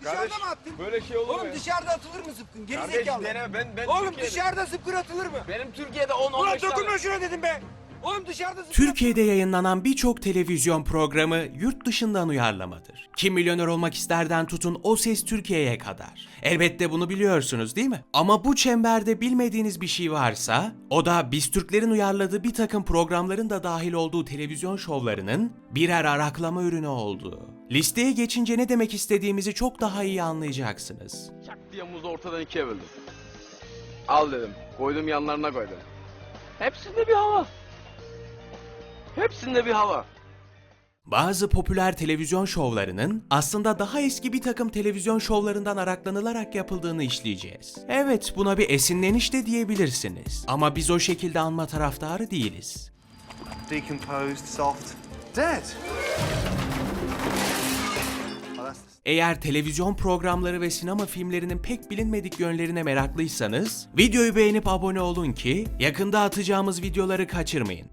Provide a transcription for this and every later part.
Dışarıda Kardeş, mı attın? Böyle şey olur mu? Oğlum ya? dışarıda atılır mı zıpkın? Geri Kardeş zekalı. dene ben ben Oğlum Türkiye'de. dışarıda zıpkın atılır mı? Benim Türkiye'de 10 Ulan 15 tane. dokunma şuna dedim be. Oğlum dışarıda zıpkın Türkiye'de yayınlanan birçok televizyon programı yurt dışından uyarlamadır. Kim Milyoner Olmak isterden tutun O Ses Türkiye'ye kadar. Elbette bunu biliyorsunuz değil mi? Ama bu çemberde bilmediğiniz bir şey varsa, o da biz Türklerin uyarladığı bir takım programların da dahil olduğu televizyon şovlarının birer araklama ürünü olduğu. Listeye geçince ne demek istediğimizi çok daha iyi anlayacaksınız. Çak diye muzu ortadan ikiye böldüm. Al dedim. Koydum yanlarına koydum. Hepsinde bir hava. Hepsinde bir hava. Bazı popüler televizyon şovlarının aslında daha eski bir takım televizyon şovlarından araklanılarak yapıldığını işleyeceğiz. Evet buna bir esinleniş de diyebilirsiniz. Ama biz o şekilde anma taraftarı değiliz. decomposed, soft, dead. Eğer televizyon programları ve sinema filmlerinin pek bilinmedik yönlerine meraklıysanız, videoyu beğenip abone olun ki yakında atacağımız videoları kaçırmayın.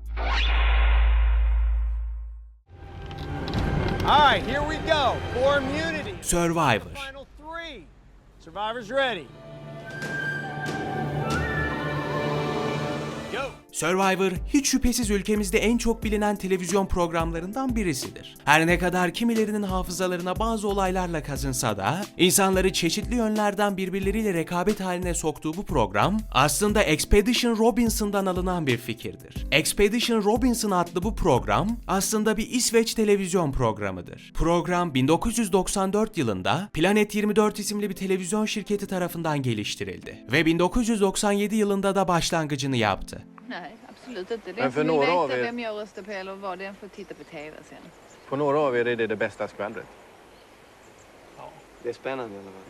Right, here we go. İmmunity. Survivor. Survivors ready. Survivor hiç şüphesiz ülkemizde en çok bilinen televizyon programlarından birisidir. Her ne kadar kimilerinin hafızalarına bazı olaylarla kazınsa da insanları çeşitli yönlerden birbirleriyle rekabet haline soktuğu bu program aslında Expedition Robinson'dan alınan bir fikirdir. Expedition Robinson adlı bu program aslında bir İsveç televizyon programıdır. Program 1994 yılında Planet 24 isimli bir televizyon şirketi tarafından geliştirildi ve 1997 yılında da başlangıcını yaptı. Nej, absolut inte. Det Men är för för några av er- vem jag röstar på eller vad den får titta på TV sen. På några av er är det det bästa skvallret. Det är spännande i alla fall.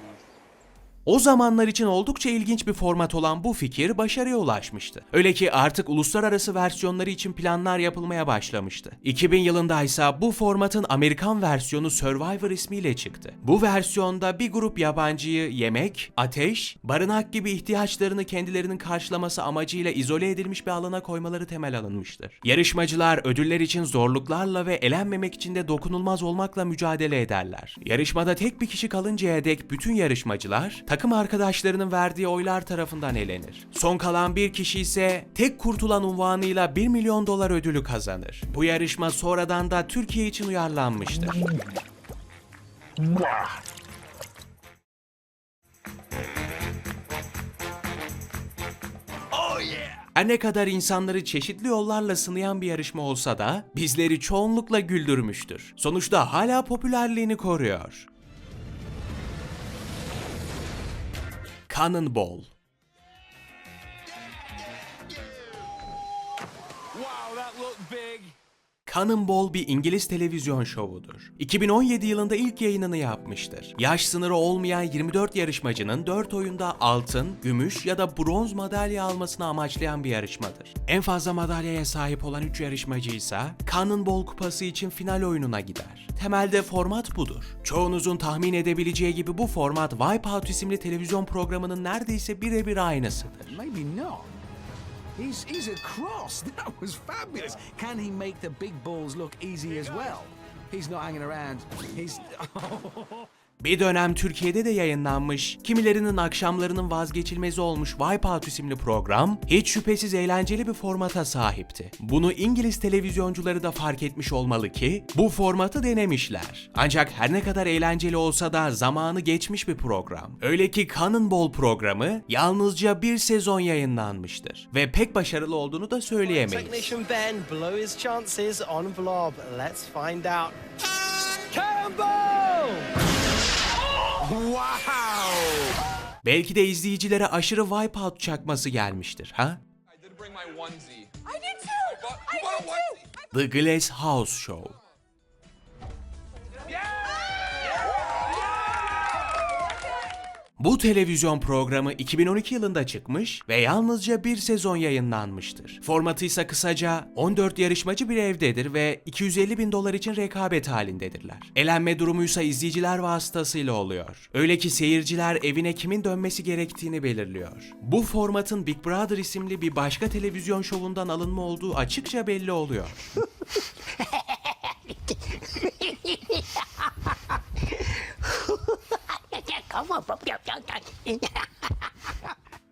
O zamanlar için oldukça ilginç bir format olan bu fikir başarıya ulaşmıştı. Öyle ki artık uluslararası versiyonları için planlar yapılmaya başlamıştı. 2000 yılında ise bu formatın Amerikan versiyonu Survivor ismiyle çıktı. Bu versiyonda bir grup yabancıyı yemek, ateş, barınak gibi ihtiyaçlarını kendilerinin karşılaması amacıyla izole edilmiş bir alana koymaları temel alınmıştır. Yarışmacılar ödüller için zorluklarla ve elenmemek için de dokunulmaz olmakla mücadele ederler. Yarışmada tek bir kişi kalıncaya dek bütün yarışmacılar takım arkadaşlarının verdiği oylar tarafından elenir. Son kalan bir kişi ise tek kurtulan unvanıyla 1 milyon dolar ödülü kazanır. Bu yarışma sonradan da Türkiye için uyarlanmıştır. Her ne kadar insanları çeşitli yollarla sınayan bir yarışma olsa da bizleri çoğunlukla güldürmüştür. Sonuçta hala popülerliğini koruyor. Cannonball Wow, that looked big. Cannonball bir İngiliz televizyon şovudur. 2017 yılında ilk yayınını yapmıştır. Yaş sınırı olmayan 24 yarışmacının 4 oyunda altın, gümüş ya da bronz madalya almasını amaçlayan bir yarışmadır. En fazla madalyaya sahip olan 3 yarışmacı ise Cannonball kupası için final oyununa gider. Temelde format budur. Çoğunuzun tahmin edebileceği gibi bu format Wipeout isimli televizyon programının neredeyse birebir aynısıdır. Maybe not. He's he's a cross. That was fabulous. Can he make the big balls look easy as well? He's not hanging around. He's oh. Bir dönem Türkiye'de de yayınlanmış, kimilerinin akşamlarının vazgeçilmezi olmuş Wipeout isimli program, hiç şüphesiz eğlenceli bir formata sahipti. Bunu İngiliz televizyoncuları da fark etmiş olmalı ki, bu formatı denemişler. Ancak her ne kadar eğlenceli olsa da zamanı geçmiş bir program. Öyle ki Cannonball programı yalnızca bir sezon yayınlanmıştır. Ve pek başarılı olduğunu da söyleyemeyiz. Technician Ben blow his chances on Vlob. Let's find out. Campbell! Wow. Belki de izleyicilere aşırı Wipeout çakması gelmiştir, ha? The Glass House Show Bu televizyon programı 2012 yılında çıkmış ve yalnızca bir sezon yayınlanmıştır. Formatı ise kısaca 14 yarışmacı bir evdedir ve 250 bin dolar için rekabet halindedirler. Elenme durumuysa izleyiciler vasıtasıyla oluyor. Öyle ki seyirciler evine kimin dönmesi gerektiğini belirliyor. Bu formatın Big Brother isimli bir başka televizyon şovundan alınma olduğu açıkça belli oluyor.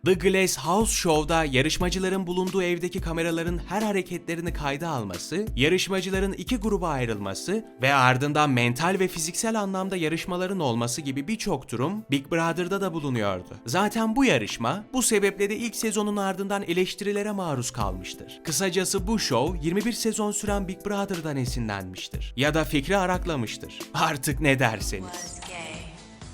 The Glass House Show'da yarışmacıların bulunduğu evdeki kameraların her hareketlerini kayda alması, yarışmacıların iki gruba ayrılması ve ardından mental ve fiziksel anlamda yarışmaların olması gibi birçok durum Big Brother'da da bulunuyordu. Zaten bu yarışma bu sebeple de ilk sezonun ardından eleştirilere maruz kalmıştır. Kısacası bu show 21 sezon süren Big Brother'dan esinlenmiştir. Ya da fikri araklamıştır. Artık ne derseniz.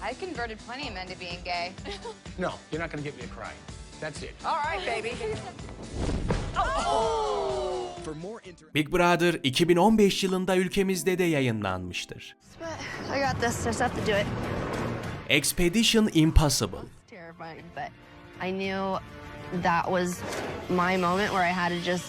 I converted plenty of men to being gay. No, you're not going to get me to cry. That's it. All right, baby. Big Brother 2015 yılında ülkemizde de yayınlanmıştır. I got this. Just have to do it. Expedition Impossible Terrifying, but I knew that was my moment where I had to just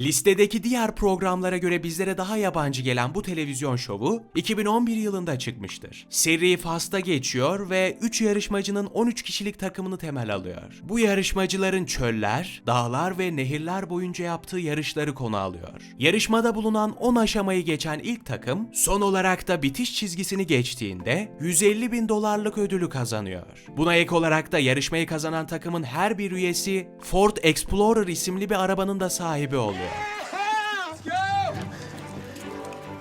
Listedeki diğer programlara göre bizlere daha yabancı gelen bu televizyon şovu 2011 yılında çıkmıştır. Seri Fast'a geçiyor ve 3 yarışmacının 13 kişilik takımını temel alıyor. Bu yarışmacıların çöller, dağlar ve nehirler boyunca yaptığı yarışları konu alıyor. Yarışmada bulunan 10 aşamayı geçen ilk takım son olarak da bitiş çizgisini geçtiğinde 150 bin dolarlık ödülü kazanıyor. Buna ek olarak da yarışmayı kazanan takımın her bir üyesi Ford Explorer isimli bir arabanın da sahibi oluyor.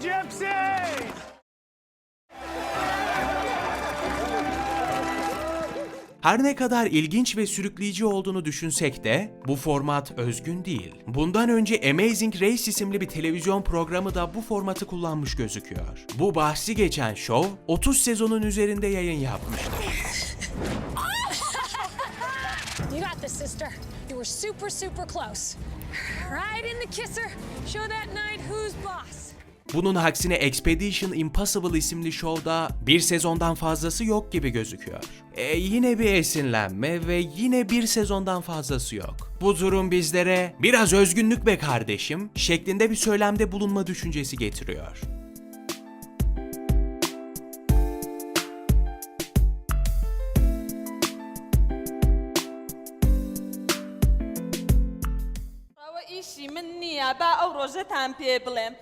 Gypsy! Her ne kadar ilginç ve sürükleyici olduğunu düşünsek de bu format özgün değil. Bundan önce Amazing Race isimli bir televizyon programı da bu formatı kullanmış gözüküyor. Bu bahsi geçen show 30 sezonun üzerinde yayın yapmıştır. You got this, sister. You were super, super close. Right in the kisser. Show that night who's boss. Bunun aksine Expedition Impossible isimli şovda bir sezondan fazlası yok gibi gözüküyor. E yine bir esinlenme ve yine bir sezondan fazlası yok. Bu durum bizlere biraz özgünlük be kardeşim şeklinde bir söylemde bulunma düşüncesi getiriyor. من نییە با ئەو ڕۆژەتان پێ بڵێم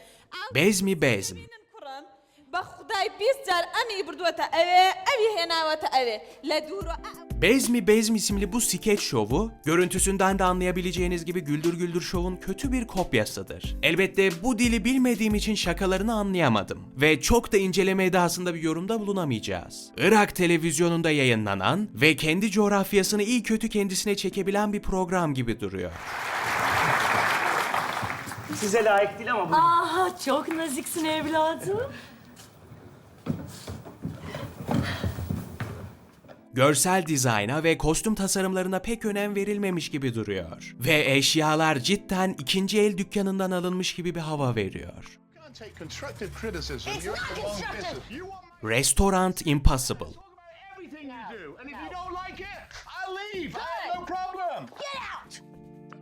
Bez mi bez mi? من کوڕم بە خدای بیست جار ئەمی بردووەتە ئەوێ ئەوی هێناوەتە ئەوێ لە دوورۆ Bez mi Bez mi isimli bu skeç şovu, görüntüsünden de anlayabileceğiniz gibi Güldür Güldür şovun kötü bir kopyasıdır. Elbette bu dili bilmediğim için şakalarını anlayamadım ve çok da inceleme edasında bir yorumda bulunamayacağız. Irak televizyonunda yayınlanan ve kendi coğrafyasını iyi kötü kendisine çekebilen bir program gibi duruyor. Size layık değil ama bu. Aha çok naziksin evladım. Görsel dizayna ve kostüm tasarımlarına pek önem verilmemiş gibi duruyor. Ve eşyalar cidden ikinci el dükkanından alınmış gibi bir hava veriyor. take constructive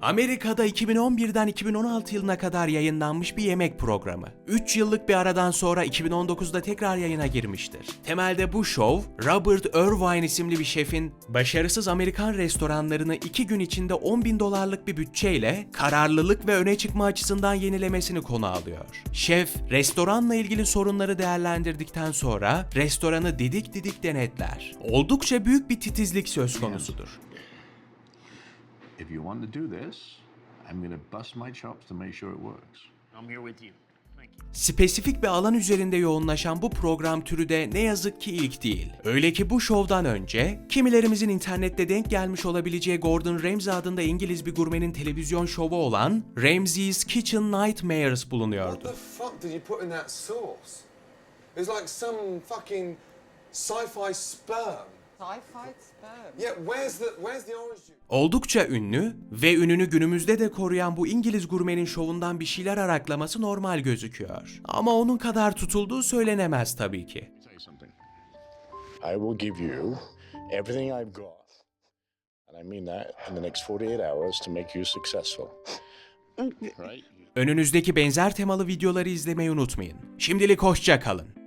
Amerika'da 2011'den 2016 yılına kadar yayınlanmış bir yemek programı. 3 yıllık bir aradan sonra 2019'da tekrar yayına girmiştir. Temelde bu şov, Robert Irvine isimli bir şefin başarısız Amerikan restoranlarını 2 gün içinde 10 bin dolarlık bir bütçeyle kararlılık ve öne çıkma açısından yenilemesini konu alıyor. Şef, restoranla ilgili sorunları değerlendirdikten sonra restoranı didik didik denetler. Oldukça büyük bir titizlik söz konusudur. If you want to do this, I'm going to bust my chops to make sure it works. I'm here with you. Thank you. Spesifik bir alan üzerinde yoğunlaşan bu program türü de ne yazık ki ilk değil. Öyle ki bu şovdan önce kimilerimizin internette denk gelmiş olabileceği Gordon Ramsay adında İngiliz bir gurmenin televizyon şovu olan Ramsay's Kitchen Nightmares bulunuyordu. fuck did you put in that sauce? It was like some fucking sci-fi sperm. Sci-fi sperm. Yeah, where's the where's the orange juice? Oldukça ünlü ve ününü günümüzde de koruyan bu İngiliz gurmenin şovundan bir şeyler araklaması normal gözüküyor. Ama onun kadar tutulduğu söylenemez tabii ki. I will give you everything I've got, and I mean that in the next 48 hours to make you successful. Right? Önünüzdeki benzer temalı videoları izlemeyi unutmayın. Şimdilik hoşça kalın.